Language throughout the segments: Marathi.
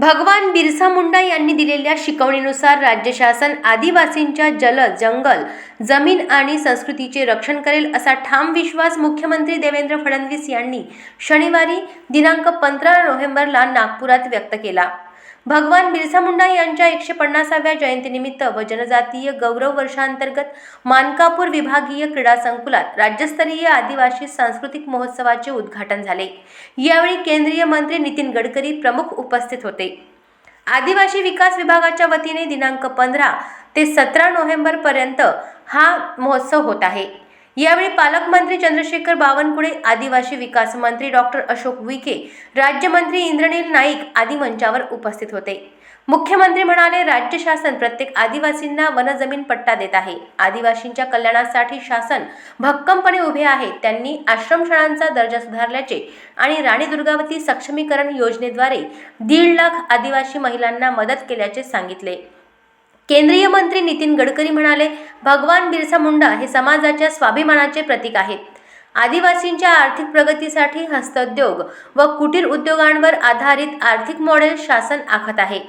भगवान बिरसा मुंडा यांनी दिलेल्या शिकवणीनुसार राज्य शासन आदिवासींच्या जल जंगल जमीन आणि संस्कृतीचे रक्षण करेल असा ठाम विश्वास मुख्यमंत्री देवेंद्र फडणवीस यांनी शनिवारी दिनांक पंधरा नोव्हेंबरला नागपुरात व्यक्त केला. भगवान बिरसा मुंडा यांच्या एकशे पन्नासाव्या जयंतीनिमित्त व जनजातीय गौरव वर्षांतर्गत मानकापूर विभागीय क्रीडा संकुलात राज्यस्तरीय आदिवासी सांस्कृतिक महोत्सवाचे उद्घाटन झाले. यावेळी केंद्रीय मंत्री नितीन गडकरी प्रमुख उपस्थित होते. आदिवासी विकास विभागाच्या वतीने दिनांक पंधरा ते सतरा नोव्हेंबरपर्यंत हा महोत्सव होत आहे. यावेळी पालकमंत्री चंद्रशेखर बावनकुळे आदिवासी विकास मंत्री डॉक्टर अशोक विखे राज्यमंत्री इंद्रनील नाईक आदी मंचावर उपस्थित होते. मुख्यमंत्री म्हणाले राज्य शासन प्रत्येक आदिवासींना वनजमीन पट्टा देत आहे. आदिवासींच्या कल्याणासाठी शासन भक्कमपणे उभे आहे. त्यांनी आश्रमशाळांचा दर्जा सुधारल्याचे आणि राणी दुर्गावती सक्षमीकरण योजनेद्वारे दीड लाख आदिवासी महिलांना मदत केल्याचे सांगितले. केंद्रीय मंत्री नितीन गडकरी म्हणाले भगवान बिरसा मुंडा हे समाजाच्या स्वाभिमानाचे प्रतीक आहेत. आदिवासींच्या आर्थिक प्रगतीसाठी हस्तोद्योग व कुटीर उद्योगांवर आधारित आर्थिक मॉडेल शासन आखत आहे.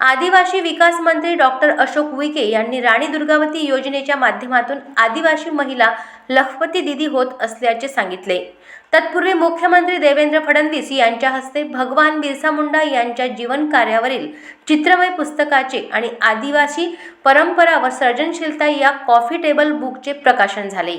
आदिवासी विकास मंत्री डॉक्टर अशोक उईके यांनी राणी दुर्गावती योजनेच्या माध्यमातून आदिवासी महिला लखपती दिदी होत असल्याचे सांगितले. तत्पूर्वी मुख्यमंत्री देवेंद्र फडणवीस यांच्या हस्ते भगवान बिरसा मुंडा यांच्या जीवन कार्यावरील चित्रमय पुस्तकाचे आणि आदिवासी परंपरा व सर्जनशीलता या कॉफी टेबल बुकचे प्रकाशन झाले.